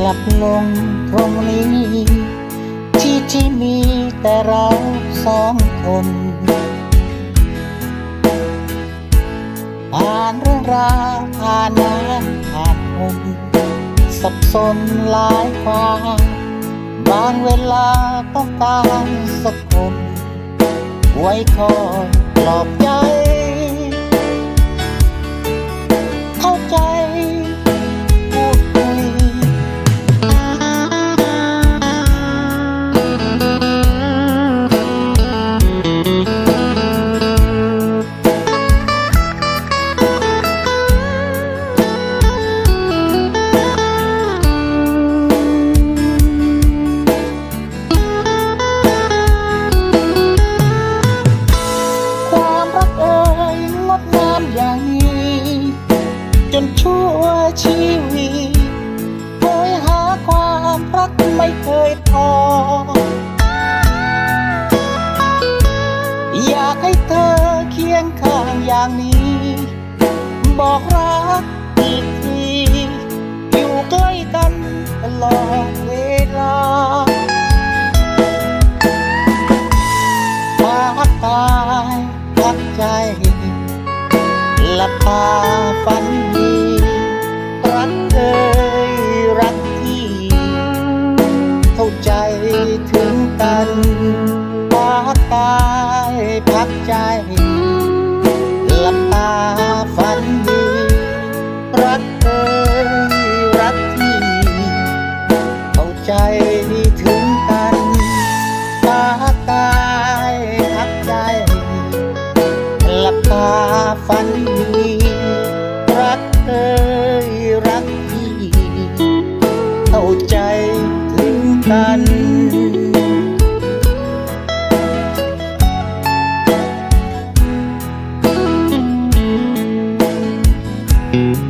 หลับลงตรงนี้ ที่ที่มีแต่เราสองคนผ่านเรื่องราวผ่านน้ำผ่านคนสับสนหลายความบางเวลาต้องการสักคน ไว้คอยปลอบใจ นชั่วชีวิตโหยหาความรักไม่เคยพอ อยากให้เธอเคียงข้างอย่างนี้ บอกรักอีกทีอยู่ใกล้กันตลอดเวลาพักกายพักใจหลับตาฝัน ยรักที่ เข้าใจถึงกันพักกายพักใจหลับตาฝันดี รักเอ่ยรักที่ เข้าใจถึงกันพักกายพักใจหลับตาฝันดี รักเอ่ย กันอืม